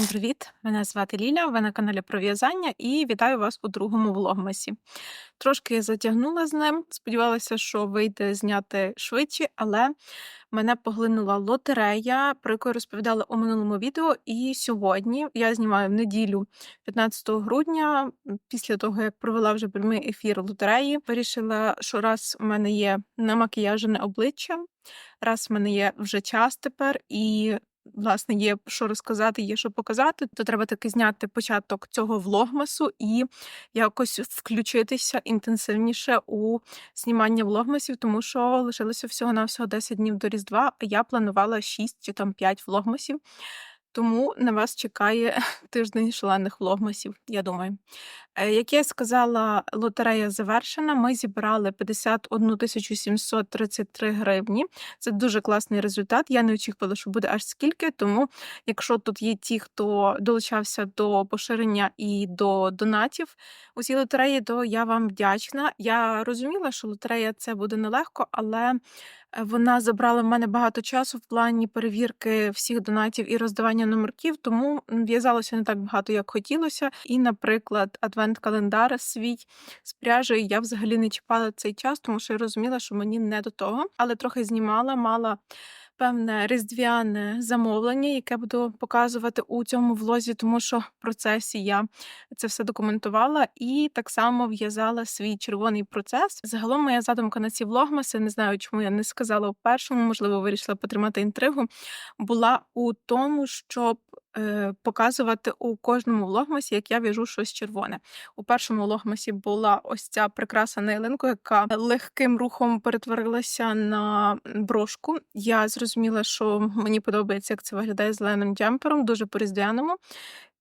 Всім привіт! Мене звати Ліля, ви на каналі про в'язання і вітаю вас у другому влогмасі. Трошки затягнула з ним, сподівалася, що вийде зняти швидше, але мене поглинула лотерея, про яку я розповідала у минулому відео. І сьогодні я знімаю в неділю, 15 грудня, після того як провела вже прямий ефір лотереї, вирішила, що раз у мене є намакіяжене обличчя, раз в мене є вже час тепер і власне, є що розказати, є що показати, то треба таки зняти початок цього влогмасу і якось включитися інтенсивніше у знімання влогмасів, тому що лишилося всього на всього 10 днів до Різдва, а я планувала 6 чи там 5 влогмасів. Тому на вас чекає тиждень шалених влогмасів, я думаю. Е, як я сказала, лотерея завершена. Ми зібрали 51 733 гривні. Це дуже класний результат. Я не очікувала, що буде аж скільки. Тому, якщо тут є ті, хто долучався до поширення і до донатів у цій лотереї, то я вам вдячна. Я розуміла, що лотерея це буде нелегко, але вона забрала в мене багато часу в плані перевірки всіх донатів і роздавання номерків, тому в'язалося не так багато, як хотілося. І, наприклад, адвент-календар свій з пряжею я взагалі не чіпала цей час, тому що я розуміла, що мені не до того, але трохи знімала, мала певне різдвяне замовлення, яке буду показувати у цьому влозі, тому що в процесі я це все документувала і так само в'язала свій червоний процес. Загалом моя задумка на ці влогмаси, не знаю, чому я не сказала у першому, можливо, вирішила потримати інтригу, була у тому, щоб е, показувати у кожному влогмасі, як я в'яжу щось червоне. У першому влогмасі була ось ця прикраса на ялинку, яка легким рухом перетворилася на брошку. Я зрозуміла, що мені подобається, як це виглядає зеленим джемпером, дуже по-різдвяному.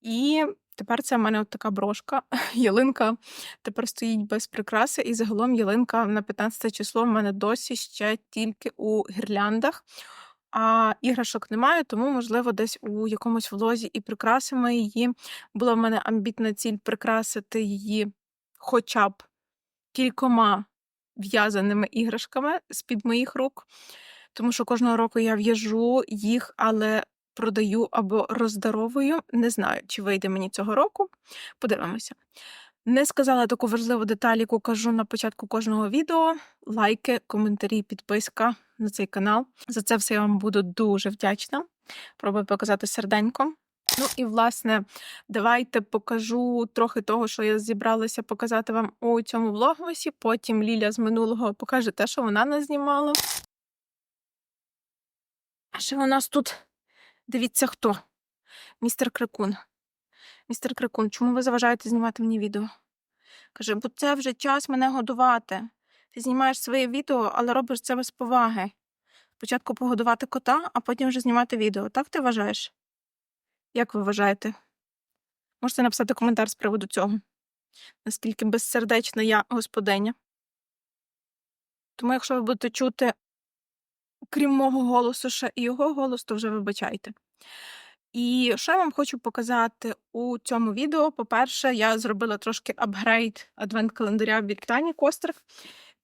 І тепер це в мене от така брошка. Ялинка тепер стоїть без прикраси, і загалом ялинка на 15 число в мене досі ще тільки у гірляндах. А іграшок немає, тому, можливо, десь у якомусь влозі і прикрасимо її. Була в мене амбітна ціль прикрасити її хоча б кількома в'язаними іграшками з-під моїх рук, тому що кожного року я в'яжу їх, але продаю або роздаровую. Не знаю, чи вийде мені цього року. Подивимося. Не сказала таку важливу деталь, яку кажу на початку кожного відео. Лайки, коментарі, підписка на цей канал. За це все я вам буду дуже вдячна. Пробую показати серденько. Ну і, власне, давайте покажу трохи того, що я зібралася показати вам у цьому влогмасі. Потім Ліля з минулого покаже те, що вона не знімала. А ще у нас тут дивіться хто? Містер Крикун. Містер Крикун, чому ви заважаєте знімати мені відео? Каже, бо це вже час мене годувати. Ти знімаєш своє відео, але робиш це без поваги. Спочатку погодувати кота, а потім вже знімати відео. Так ти вважаєш? Як ви вважаєте? Можете написати коментар з приводу цього. Наскільки безсердечна я господиня. Тому, якщо ви будете чути, крім мого голосу, ще і його голос, то вже вибачайте. І що я вам хочу показати у цьому відео? По-перше, я зробила трошки апгрейд адвент-календаря від Тані Кострик.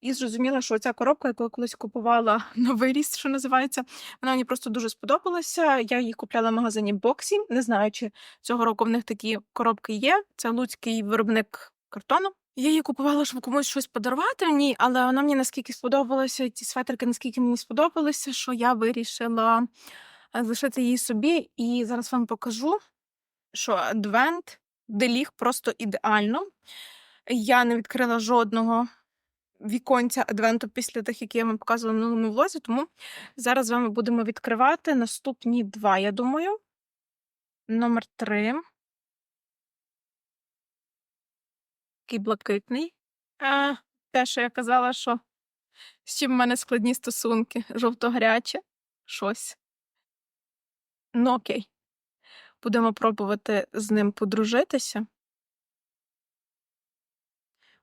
І зрозуміла, що ця коробка, яку я колись купувала новий ріст, що називається, вона мені просто дуже сподобалася. Я її купляла в магазині Боксі. Не знаю, чи цього року в них такі коробки є. Це луцький виробник картону. Я її купувала, щоб комусь щось подарувати мені, але вона мені наскільки сподобалася, ці светрики наскільки мені сподобалися, що я вирішила лишити її собі. І зараз вам покажу, що адвент деліг просто ідеально. Я не відкрила жодного віконця адвенту після тих, які я вам показувала в минулому влозі, тому зараз з вами будемо відкривати наступні два, я думаю. Номер три. Такий блакитний. А, Те, що я казала, що з чим в мене складні стосунки. Жовто-гаряче. Щось. Ну, окей. Будемо пробувати з ним подружитися.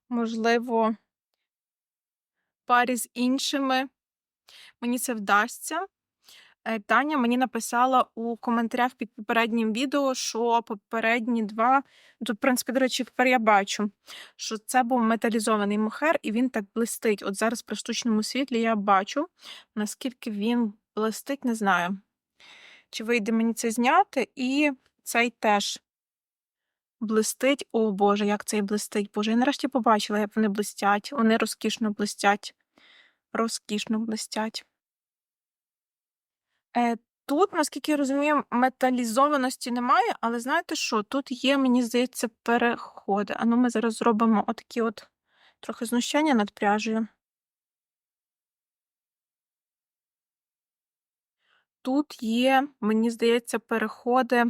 Можливо, парі з іншими мені це вдасться. Е, Таня мені написала у коментарях під попереднім відео, що попередні два. Тут, в принципі, до речі, тепер я бачу, що це був металізований мохер, і він так блистить. От зараз при штучному світлі я бачу, наскільки він блистить, не знаю чи вийде мені це зняти. І цей теж блистить. О Боже, як цей блистить. Боже, я нарешті побачила, як вони блистять. Вони розкішно блистять. Розкішно блистять. Е, тут, наскільки я розумію, металізованості немає, але знаєте що? Тут є, мені здається, переходи. А ну ми зараз зробимо отакі от трохи знущання над пряжею. Тут є, мені здається, переходи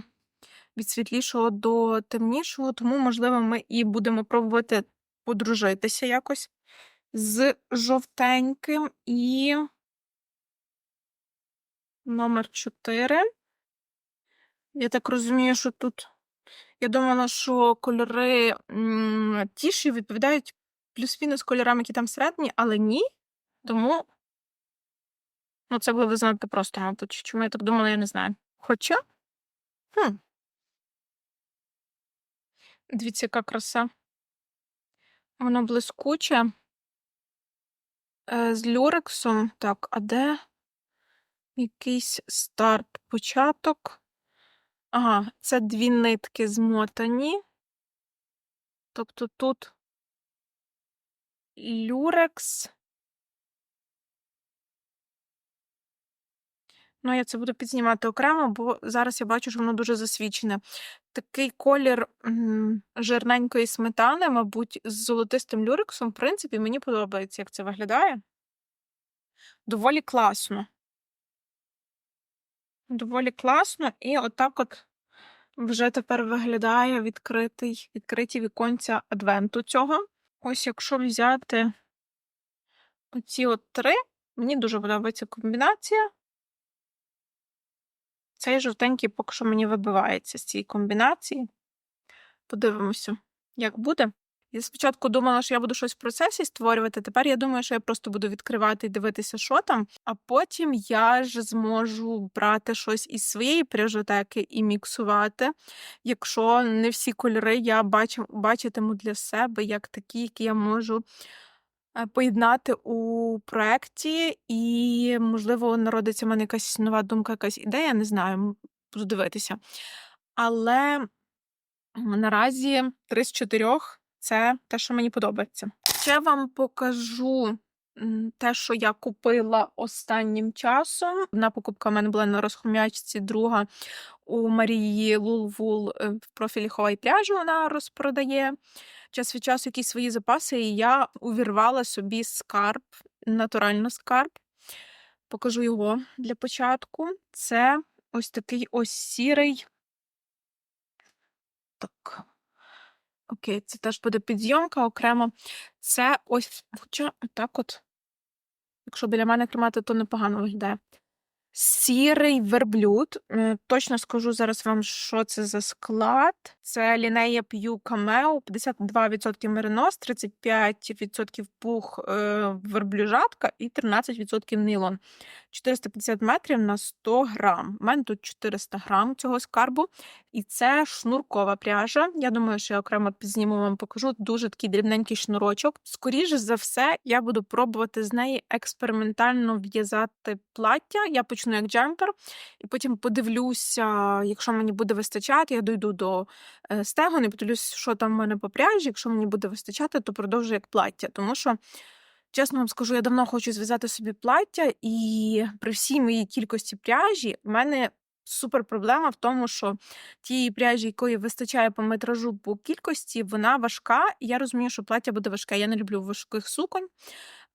від світлішого до темнішого, тому, можливо, ми і будемо пробувати подружитися якось з жовтеньким і номер 4. Я так розумію, що тут. Я думала, що кольори тіші відповідають плюс-мінус кольорам, які там всередині, але ні. Тому ну, це було занадто просто, мабуть. Чому я так думала, я не знаю. Хоча. Хм. Дивіться, яка краса. Воно блискуче. Е, з люрексом. Так, а де якийсь старт, початок? Ага, це дві нитки змотані. Тобто тут люрекс. Ну, я це буду підзнімати окремо, бо зараз я бачу, що воно дуже засвічене. Такий колір жирненької сметани, мабуть, з золотистим люрексом, в принципі, мені подобається, як це виглядає. Доволі класно. Доволі класно, і отак от вже тепер виглядає відкритий, відкриті віконця адвенту цього. Ось якщо взяти оці от три, мені дуже подобається комбінація. Цей жовтенький поки що мені вибивається з цієї комбінації. Подивимося, як буде. Я спочатку думала, що я буду щось в процесі створювати. Тепер я думаю, що я просто буду відкривати і дивитися, що там, а потім я ж зможу брати щось із своєї пряжотеки і міксувати, якщо не всі кольори я бачу, бачитиму для себе як такі, які я можу поєднати у проєкті, і, можливо, народиться в мене якась нова думка, якась ідея, не знаю, буду дивитися. Але наразі три з чотирьох це те, що мені подобається. Ще вам покажу те, що я купила останнім часом. Одна покупка в мене була на розхом'ячці, друга у Марії Лулвул е, в профілі Ховай пряжу вона розпродає. Час від часу якісь свої запаси, і я увірвала собі скарб, натурально скарб. Покажу його для початку. Це ось такий ось сірий. Так. Окей, це теж буде підйомка окремо. Це ось, хоча так от, якщо біля мене тримати, то непогано виглядає. Сірий верблюд. Точно скажу зараз вам, що це за склад. Це лінея P'ю Cameo, 52% меринос, 35% пух е, верблюжатка і 13% нейлон. 450 метрів на 100 грам. У мене тут 400 грам цього скарбу. І це шнуркова пряжа. Я думаю, що я окремо підзніму вам покажу. Дуже такий дрібненький шнурочок. Скоріше за все, я буду пробувати з неї експериментально в'язати плаття. Я почну як джемпер, і потім подивлюся, якщо мені буде вистачати, я дойду до стегон і подивлюсь, що там в мене по пряжі. Якщо мені буде вистачати, то продовжу як плаття. Тому що. Чесно вам скажу, я давно хочу зв'язати собі плаття, і при всій моїй кількості пряжі в мене супер проблема в тому, що тієї пряжі, якої вистачає по метражу по кількості, вона важка. І я розумію, що плаття буде важке. Я не люблю важких суконь.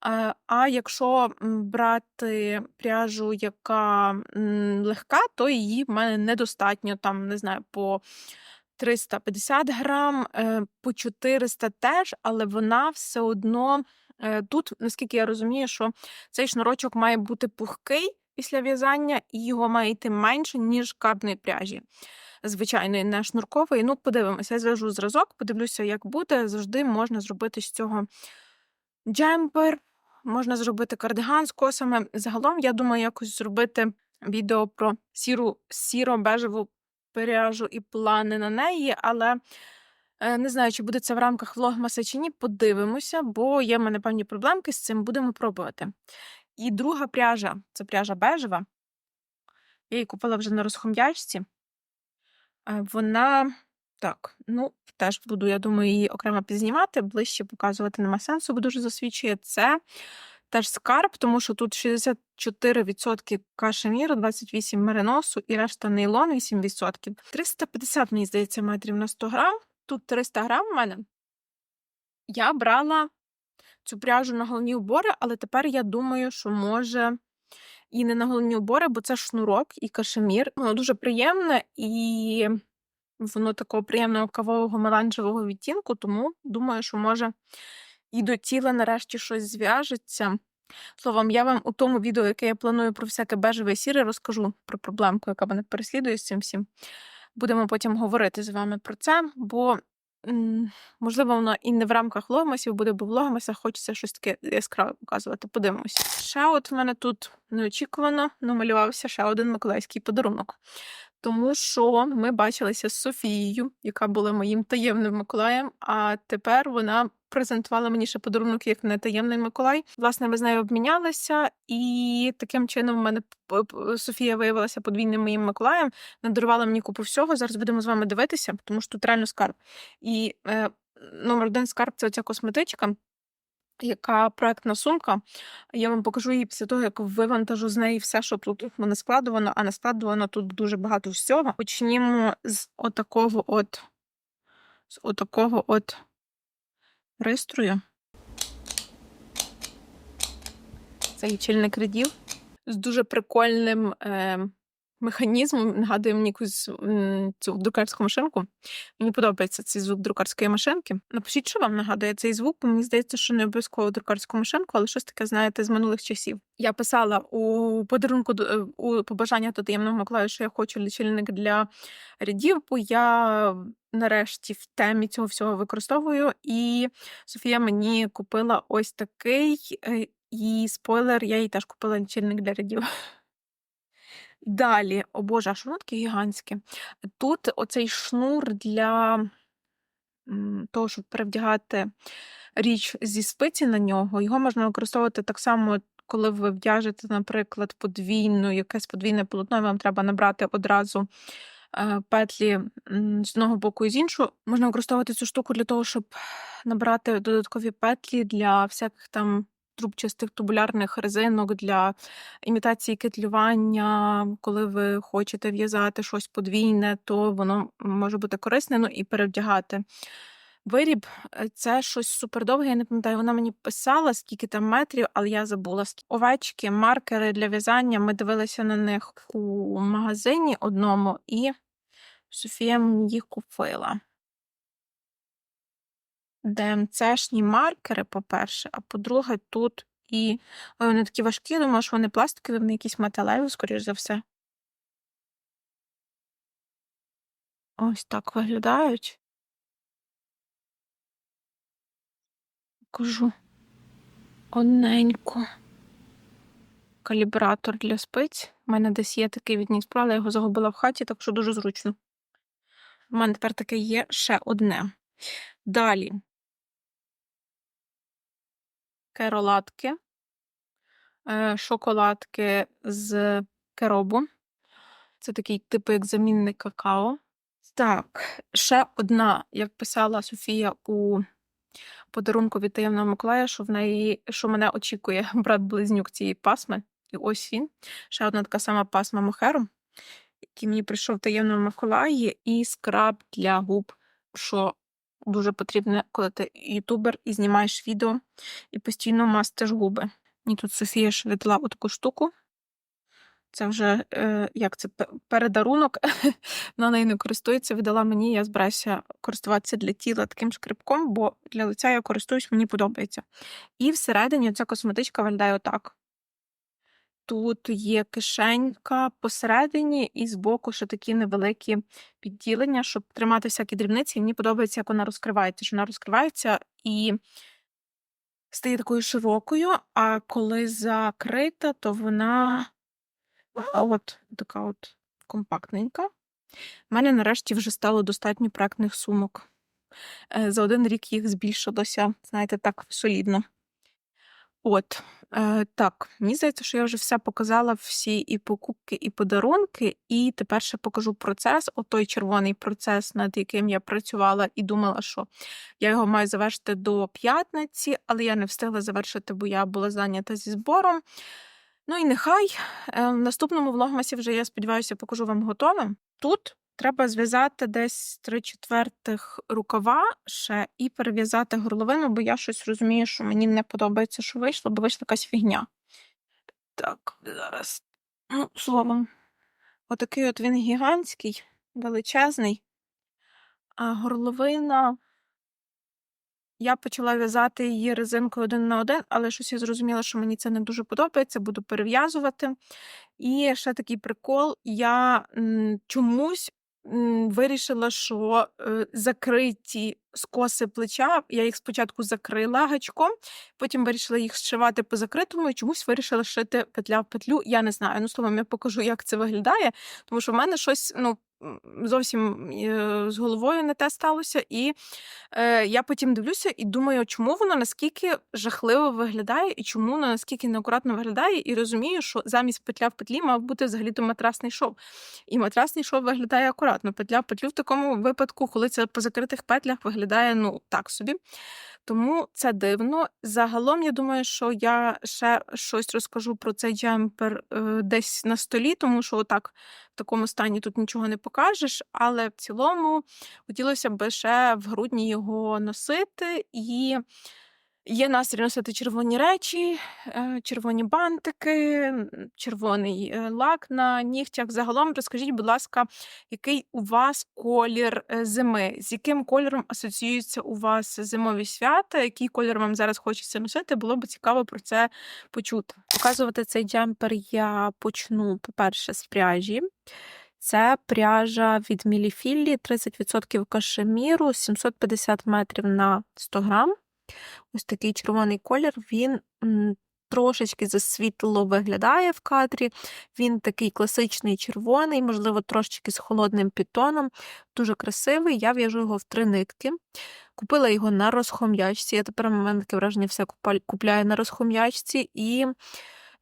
А, а якщо брати пряжу, яка легка, то її в мене недостатньо, там, не знаю, по 350 грам, е, по 400 теж, але вона все одно. Е, Тут, наскільки я розумію, що цей шнурочок має бути пухкий після в'язання, і його має йти менше, ніж карбної пряжі. Звичайної, не шнуркової. Ну, подивимося, я зв'яжу зразок, подивлюся, як буде. Завжди можна зробити з цього джемпер, можна зробити кардиган з косами. Загалом, я думаю, якось зробити відео про сіру, сіро-бежеву пряжу і плани на неї, але. Е, Не знаю, чи буде це в рамках влогмаса чи ні, подивимося, бо є в мене певні проблемки з цим, будемо пробувати. І друга пряжа це пряжа бежева. Я її купила вже на розхом'ячці. Е, Вона так, ну теж буду, я думаю, її окремо підзнімати, ближче показувати нема сенсу, бо дуже засвідчує це. Теж скарб, тому що тут 64% кашеміру, 28% мериносу і решта нейлон 8%. 350, мені здається, метрів на 100 грам. Тут 300 грам в мене. Я брала цю пряжу на головні убори, але тепер я думаю, що може і не на головні убори, бо це шнурок і кашемір. Воно дуже приємне і воно такого приємного кавового меланжевого відтінку, тому думаю, що може і до тіла нарешті щось зв'яжеться. Словом, я вам у тому відео, яке я планую про всяке бежеве сіре, розкажу про проблемку, яка мене переслідує з цим всім. Будемо потім говорити з вами про це, бо, можливо, воно і не в рамках влогмасів буде, бо в влогмасах хочеться щось таке яскраве показувати. Подивимось. Ще от в мене тут неочікувано намалювався ще один миколаївський подарунок. Тому що ми бачилися з Софією, яка була моїм таємним Миколаєм, а тепер вона презентувала мені ще подарунок як не таємний Миколай. Власне, ми з нею обмінялися, і таким чином в мене Софія виявилася подвійним моїм Миколаєм, надарувала мені купу всього. Зараз будемо з вами дивитися, тому що тут реально скарб. І е, номер один скарб це оця косметичка. Яка проектна сумка. Я вам покажу її після того, як вивантажу з неї все, що тут в мене складувано, а не складувано тут дуже багато всього. Почнімо з отакого от з отакого от пристрою. Це лічильник рядів з дуже прикольним е, механізмом. Нагадує мені якусь цю друкарську машинку. Мені подобається цей звук друкарської машинки. Напишіть, що вам нагадує цей звук, бо мені здається, що не обов'язково друкарську машинку, але щось таке, знаєте, з минулих часів. Я писала у подарунку у побажання до таємного Миколая, що я хочу лічильник для рядів, бо я нарешті в темі цього всього використовую. І Софія мені купила ось такий. е, І спойлер, я їй теж купила лічильник для рядів. Далі, о Боже, а таке гігантське? Тут оцей шнур для того, щоб перевдягати річ зі спиці на нього. Його можна використовувати так само, коли ви в'яжете, наприклад, подвійну, якесь подвійне полотно, і вам треба набрати одразу е, петлі з одного боку і з іншого. Можна використовувати цю штуку для того, щоб набрати додаткові петлі для всяких там трубчастих тубулярних резинок, для імітації кетлювання, коли ви хочете в'язати щось подвійне, то воно може бути корисне, ну і перевдягати. Виріб е, це щось супердовге, я не пам'ятаю, вона мені писала, скільки там метрів, але я забула. Овечки, маркери для в'язання. Ми дивилися на них у магазині одному, і Софія мені їх купила. ДМЦшні маркери, по-перше, а по-друге, тут і Ой, вони такі важкі, я думала, що вони пластикові, вони якісь металеві, скоріш за все. Ось так виглядають. Кажу одненько. Калібратор для спиць. У мене десь є такий від Нікспро, але я його загубила в хаті, так що дуже зручно. У мене тепер таке є ще одне. Далі. Керолатки. Е, Шоколадки з керобу. Це такий типу як замінник какао. Так, ще одна, як писала Софія у подарунку від таємного Миколая, що в неї, що мене очікує брат-близнюк цієї пасми. І ось він. Ще одна така сама пасма Мохеру, який мені прийшов в таємному Миколаї, і скраб для губ, що дуже потрібно, коли ти ютубер і знімаєш відео і постійно мастиш губи. І тут Софія ж видала отаку штуку. Це вже е, як це передарунок. Вона нею не користується. Видала мені, я збираюся користуватися для тіла таким шкребком, бо для лиця я користуюсь, мені подобається. І всередині ця косметичка виглядає отак. Тут є кишенька посередині, і збоку ще такі невеликі підділення, щоб тримати всякі дрібниці. І мені подобається, як вона розкривається. Що вона розкривається і стає такою широкою, а коли закрита, то вона от така от компактненька. У мене нарешті вже стало достатньо проектних сумок. Е, За один рік їх збільшилося, знаєте, так солідно. От, е, так, мені здається, що я вже все показала, всі і покупки, і подарунки, і тепер ще покажу процес, отой червоний процес, над яким я працювала і думала, що я його маю завершити до п'ятниці, але я не встигла завершити, бо я була зайнята зі збором. Ну і нехай е, в наступному влогмасі вже, я сподіваюся, покажу вам готове. Тут треба зв'язати десь три четвертих рукава ще і перев'язати горловину, бо я щось розумію, що мені не подобається, що вийшло, бо вийшла якась фігня. Так, зараз. Ну, словом, отакий от він гігантський, величезний. А горловина. Я почала в'язати її резинкою один на один, але щось я зрозуміла, що мені це не дуже подобається, буду перев'язувати. І ще такий прикол: я чомусь вирішила, що е, закриті скоси плеча, я їх спочатку закрила гачком, потім вирішила їх зшивати по закритому і чомусь вирішила шити петля в петлю. Я не знаю. Ну, словом, я покажу, як це виглядає, тому що в мене щось, ну. Зовсім е, з головою не те сталося, і е, я потім дивлюся і думаю, чому воно наскільки жахливо виглядає, і чому воно наскільки неакуратно виглядає, і розумію, що замість петля в петлі мав бути взагалі-то матрасний шов. І матрасний шов виглядає акуратно. Петля в петлю в такому випадку, коли це по закритих петлях, виглядає ну так собі. Тому це дивно. Загалом, я думаю, що я ще щось розкажу про цей джемпер е, десь на столі, тому що отак в такому стані тут нічого не покажеш. Але в цілому хотілося б ще в грудні його носити і. Є настрій носити червоні речі, е, червоні бантики, червоний е, лак на нігтях. Загалом розкажіть, будь ласка, який у вас колір е, зими? З яким кольором асоціюються у вас зимові свята? Який кольор вам зараз хочеться носити? Було б цікаво про це почути. Показувати цей джемпер я почну, по-перше, з пряжі. Це пряжа від Міліфіллі, 30% кашеміру, 750 метрів на 100 грам. Ось такий червоний колір, він трошечки засвітло виглядає в кадрі. Він такий класичний червоний, можливо, трошечки з холодним підтоном. Дуже красивий. Я в'яжу його в три нитки. Купила його на розхом'ячці. Я тепер в мене таке враження все купляю на розхом'ячці. І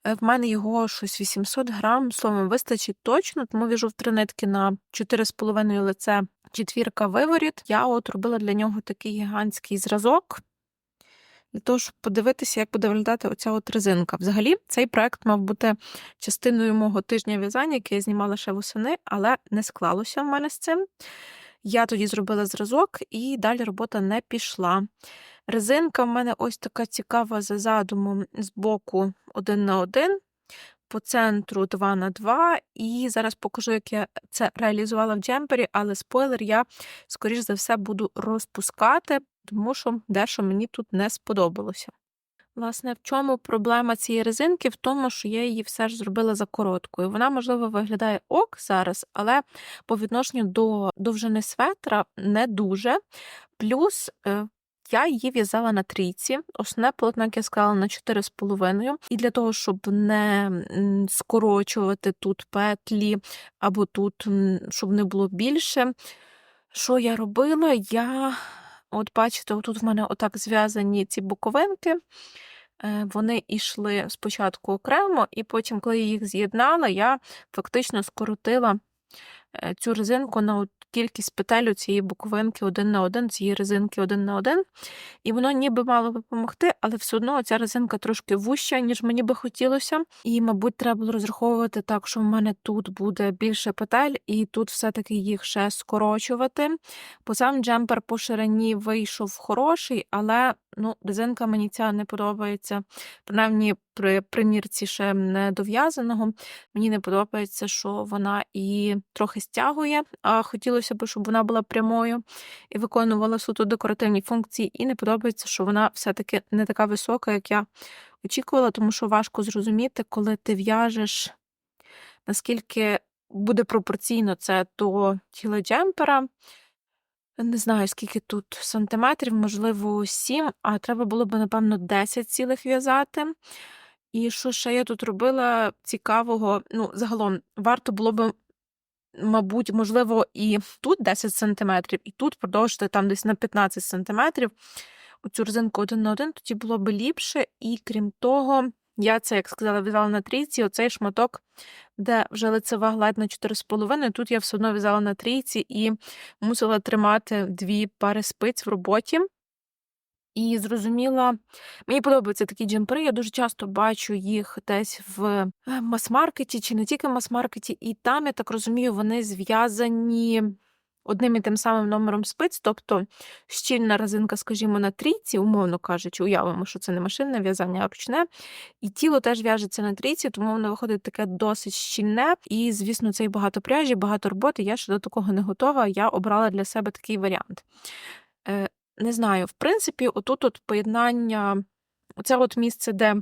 е, в мене його щось 800 грам, словом, вистачить точно, тому в'яжу в три нитки на 4,5 лице четвірка виворіт. Я от робила для нього такий гігантський зразок для того, щоб подивитися, як буде виглядати оця от резинка. Взагалі, цей проект мав бути частиною мого тижня в'язання, який я знімала ще восени, але не склалося в мене з цим. Я тоді зробила зразок, і далі робота не пішла. Резинка в мене ось така цікава за задумом з боку 1 на 1, по центру 2 на 2 і зараз покажу, як я це реалізувала в джемпері, але спойлер я, скоріш за все, буду розпускати, тому що дещо мені тут не сподобалося. Власне, в чому проблема цієї резинки? В тому, що я її все ж зробила за короткою. Вона, можливо, виглядає ок зараз, але по відношенню до довжини светра не дуже. Плюс е, я її в'язала на трійці. Основне полотно, як я сказала, на 4,5. І для того, щоб не скорочувати тут петлі, або тут, щоб не було більше. Що я робила? Я, от бачите, тут в мене отак зв'язані ці боковинки. Е, Вони йшли спочатку окремо, і потім, коли я їх з'єднала, я фактично скоротила е, цю резинку на кількість петель у цієї боковинки один на один, цієї резинки один на один. І воно ніби мало би допомогти, але все одно ця резинка трошки вуща, ніж мені би хотілося. І, мабуть, треба було розраховувати так, що в мене тут буде більше петель, і тут все-таки їх ще скорочувати. Бо сам джемпер по ширині вийшов хороший, але ну, резинка мені ця не подобається. Принаймні, при примірці ще не дов'язаного. Мені не подобається, що вона і трохи стягує, а хотілося б, щоб вона була прямою і виконувала суто декоративні функції. І не подобається, що вона все-таки не така висока, як я очікувала, тому що важко зрозуміти, коли ти в'яжеш, наскільки буде пропорційно це до тіла джемпера. Не знаю, скільки тут сантиметрів, можливо, 7, а треба було б, напевно, 10 цілих в'язати. І що ще я тут робила цікавого? Ну, загалом, варто було б, мабуть, можливо, і тут 10 сантиметрів, і тут продовжити там десь на 15 сантиметрів. цю резинку один на один, тоді було б ліпше. І крім того, я це, як сказала, в'язала на трійці, оцей шматок, де вже лицева гладь на 4,5, тут я все одно в'язала на трійці і мусила тримати дві пари спиць в роботі. І зрозуміла, мені подобаються такі джемпери. Я дуже часто бачу їх десь в е, мас-маркеті чи не тільки в мас-маркеті, і там, я так розумію, вони зв'язані одним і тим самим номером спиць, тобто щільна резинка, скажімо, на трійці, умовно кажучи, уявимо, що це не машинне в'язання, а ручне. І тіло теж в'яжеться на трійці, тому воно виходить таке досить щільне. І, звісно, це і багато пряжі, багато роботи. Я ще до такого не готова. Я обрала для себе такий варіант. Не знаю, в принципі, отут от поєднання, оце от місце, де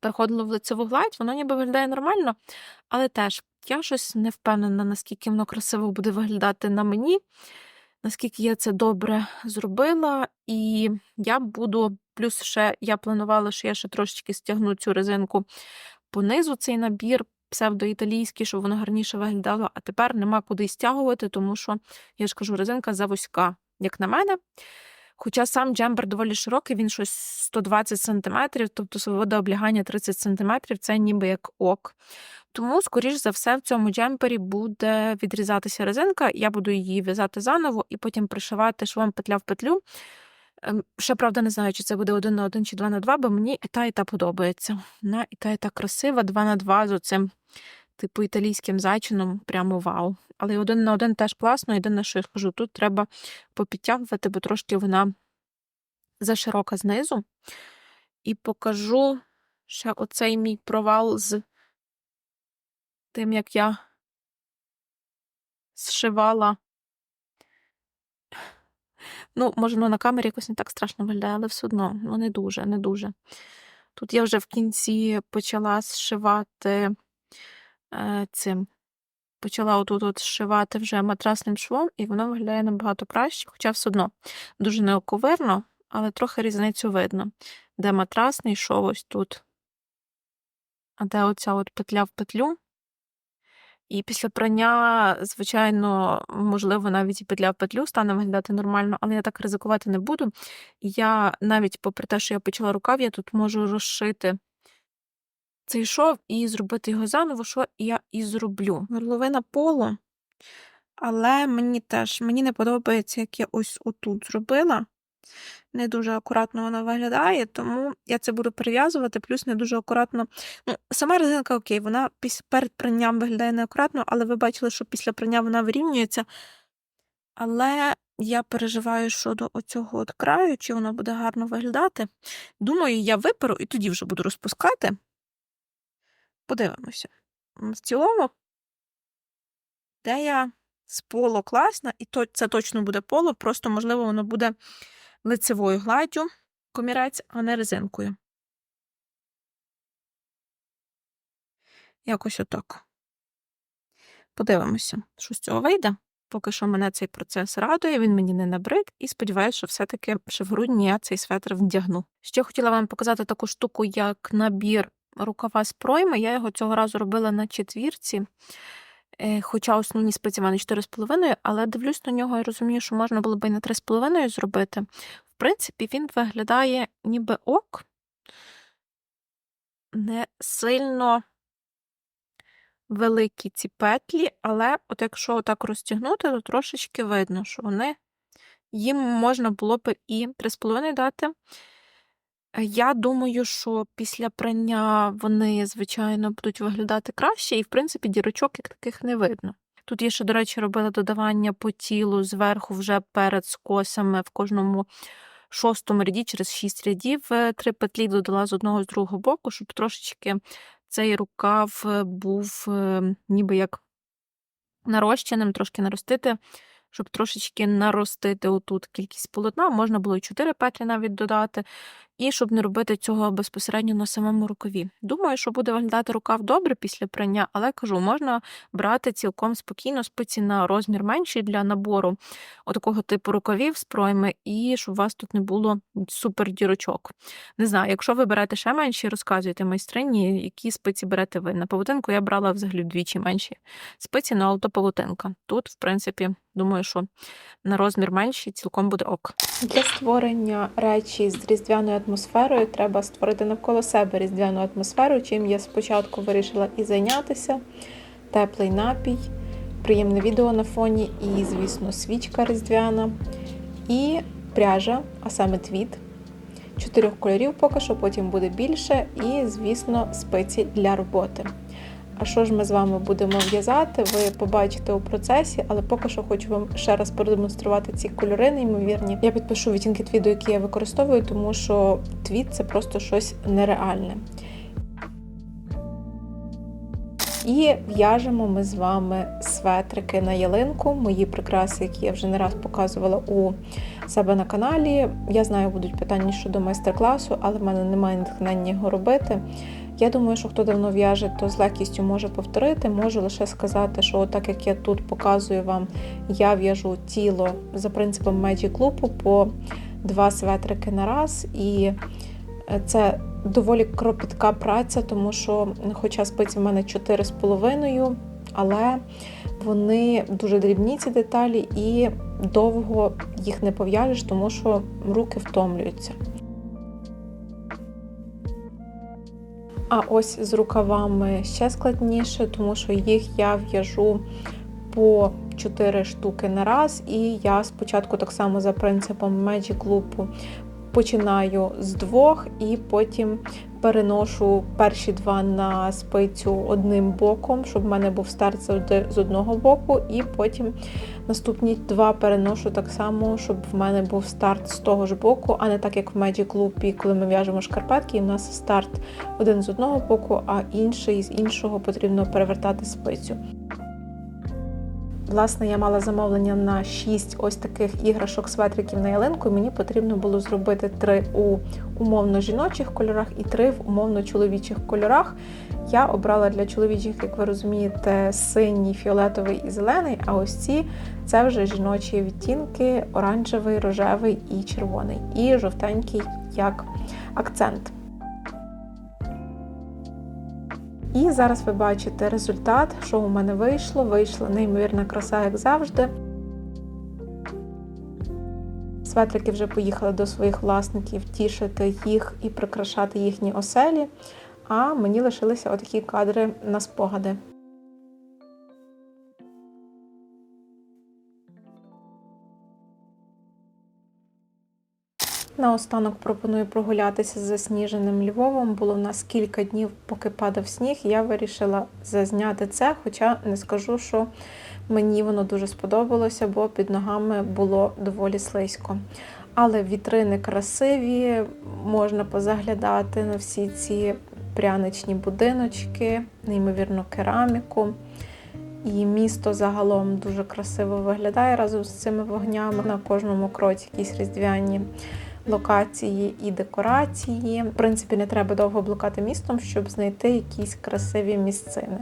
переходило в лицеву гладь, воно ніби виглядає нормально, але теж я щось не впевнена, наскільки воно красиво буде виглядати на мені, наскільки я це добре зробила. І я буду, плюс ще я планувала, що я ще трошечки стягну цю резинку понизу цей набір. Псевдоіталійський, щоб воно гарніше виглядало, а тепер нема куди стягувати, тому що, я ж кажу, резинка завузька як на мене. Хоча сам джемпер доволі широкий, він щось 120 см, тобто свобода облягання 30 см, це ніби як ок. Тому, скоріш за все, в цьому джемпері буде відрізатися резинка, я буду її в'язати заново і потім пришивати швом петля в петлю. Ем, ще, правда, не знаю, чи це буде один на один чи два на два, бо мені і та, і та подобається. Вона і та, і та красива, два на два з оцим типу італійським зайчином, прямо вау. Але один на один теж класно, єдине, що я скажу, тут треба попідтягувати, бо трошки вона заширока знизу. І покажу ще оцей мій провал з тим, як я зшивала. Ну, може, ну, на камері якось не так страшно виглядає, але все одно, ну не дуже, не дуже. Тут я вже в кінці почала зшивати цим почала отут от зшивати вже матрасним швом, і воно виглядає набагато краще, хоча все одно дуже неоковирно, але трохи різницю видно, де матрасний шов ось тут, а де оця от петля в петлю. І після прання, звичайно, можливо, навіть і петля в петлю стане виглядати нормально, але я так ризикувати не буду. Я навіть, попри те, що я почала рукав, я тут можу розшити цей шов і зробити його заново, що я і зроблю. Горловина поло, але мені теж мені не подобається, як я ось отут зробила. Не дуже акуратно вона виглядає, тому я це буду прив'язувати, плюс не дуже акуратно. Ну, Сама резинка окей, вона перед пранням виглядає неакуратно, але ви бачили, що після прання вона вирівнюється. Але я переживаю щодо оцього от краю, чи воно буде гарно виглядати. Думаю, я виперу і тоді вже буду розпускати. Подивимося. В цілому, ідея з поло класна, і то, це точно буде поло, просто, можливо, воно буде лицевою гладдю, комірець, а не резинкою. Якось отак. Подивимося, що з цього вийде. Поки що мене цей процес радує, він мені не набрид, і сподіваюся, що все-таки ще в грудні я цей светр вдягну. Ще хотіла вам показати таку штуку, як набір рукава з пройми. Я його цього разу робила на четвірці, е, хоча основні спиці в мене 4,5, але дивлюсь на нього і розумію, що можна було б і на 3,5 зробити. В принципі, він виглядає ніби ок, не сильно великі ці петлі, але от якщо отак розтягнути, то трошечки видно, що вони їм можна було б і 3,5 дати. Я думаю, що після прання вони, звичайно, будуть виглядати краще, і, в принципі, дірочок як таких не видно. Тут я ще, до речі, робила додавання по тілу зверху вже перед скосами в кожному шостому ряді, через шість рядів, е, три петлі додала з одного з другого боку, щоб трошечки цей рукав е, був е, ніби як нарощеним, трошки наростити щоб трошечки наростити отут кількість полотна, можна було і 4 петлі навіть додати. І щоб не робити цього безпосередньо на самому рукаві. Думаю, що буде виглядати рукав добре після прання, але кажу, можна брати цілком спокійно спиці на розмір менший для набору отакого типу рукавів з пройми, і щоб у вас тут не було супер дірочок. Не знаю, якщо ви берете ще менші, розказуйте майстрині, які спиці берете ви. На павутинку я брала взагалі вдвічі менші спиці на павутинка. Тут, в принципі, думаю, що на розмір менші цілком буде ок. Для створення речі з різдвяною атмосферою треба створити навколо себе різдвяну атмосферу, чим я спочатку вирішила і зайнятися. Теплий напій, приємне відео на фоні, і, звісно, свічка різдвяна, і пряжа, а саме твіт. Чотирьох кольорів поки що, потім буде більше, і, звісно, спиці для роботи. А що ж ми з вами будемо в'язати, ви побачите у процесі, але поки що хочу вам ще раз продемонструвати ці кольори, неймовірні. Я підпишу відтінки твіду, які я використовую, тому що твіт це просто щось нереальне. І в'яжемо ми з вами светрики на ялинку, мої прикраси, які я вже не раз показувала у себе на каналі. Я знаю, будуть питання щодо майстер-класу, але в мене немає натхнення його робити. Я думаю, що хто давно в'яже, то з легкістю може повторити. Можу лише сказати, що так як я тут показую вам, я в'яжу тіло за принципом Magic Loop по два светрики на раз. І це доволі кропітка праця, тому що, хоча спиці в мене 4,5, але вони дуже дрібні, ці деталі, і довго їх не пов'яжеш, тому що руки втомлюються. А ось з рукавами ще складніше, тому що їх я в'яжу по 4 штуки на раз, і я спочатку так само за принципом Magic Loop починаю з двох і потім переношу перші два на спицю одним боком, щоб в мене був старт з одного боку, і потім наступні два переношу так само, щоб в мене був старт з того ж боку, а не так, як в Magic Loop, коли ми в'яжемо шкарпетки, і в нас старт один з одного боку, а інший з іншого потрібно перевертати спицю. Власне, я мала замовлення на 6 ось таких іграшок светриків на ялинку, мені потрібно було зробити 3 у умовно жіночих кольорах і 3 в умовно чоловічих кольорах. Я обрала для чоловічих, як ви розумієте, синій, фіолетовий і зелений, а ось ці це вже жіночі відтінки: оранжевий, рожевий і червоний, і жовтенький як акцент. І зараз ви бачите результат, що у мене вийшло. Вийшла неймовірна краса, як завжди. Светлики вже поїхали до своїх власників тішити їх і прикрашати їхні оселі, а мені лишилися отакі кадри на спогади. Наостанок пропоную прогулятися з засніженим Львовом. Було в нас кілька днів, поки падав сніг. Я вирішила зазняти це, хоча не скажу, що мені воно дуже сподобалося, бо під ногами було доволі слизько. Але вітрини красиві, можна позаглядати на всі ці пряничні будиночки, неймовірну кераміку. І місто загалом дуже красиво виглядає разом з цими вогнями. На кожному кроці якісь різдвяні локації і декорації. В принципі, не треба довго блукати містом, щоб знайти якісь красиві місцини.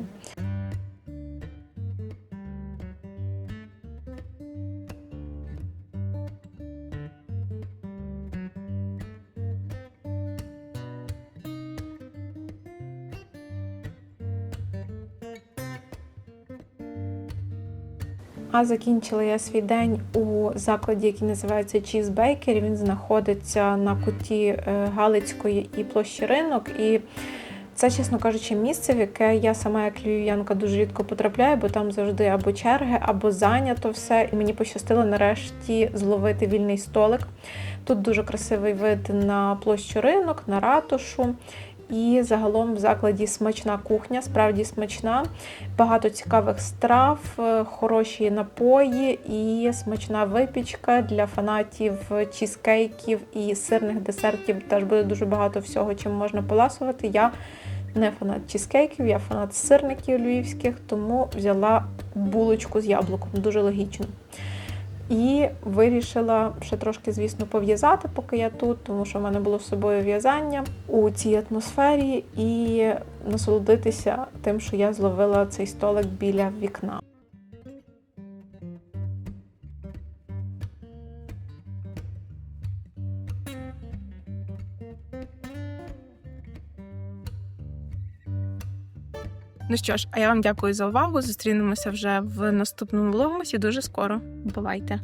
Закінчила я свій день у закладі, який називається Cheese Baker. Він знаходиться на куті е, Галицької і площі ринок. І це, чесно кажучи, місце, в яке я сама, як львів'янка, дуже рідко потрапляю, бо там завжди або черги, або зайнято все. І мені пощастило нарешті зловити вільний столик. Тут дуже красивий вид на площу ринок, на ратушу. І загалом в закладі смачна кухня, справді смачна, багато цікавих страв, е, хороші напої і смачна випічка для фанатів чізкейків і сирних десертів. Теж буде дуже багато всього, чим можна поласувати. Я не фанат чізкейків, я фанат сирників львівських, тому взяла булочку з яблуком, дуже логічно. І вирішила ще трошки, звісно, пов'язати, поки я тут, тому що в мене було з собою в'язання у цій атмосфері, і насолодитися тим, що я зловила цей столик біля вікна. Ну що ж, а я вам дякую за увагу. Зустрінемося вже в наступному влогмасі дуже скоро. Бувайте!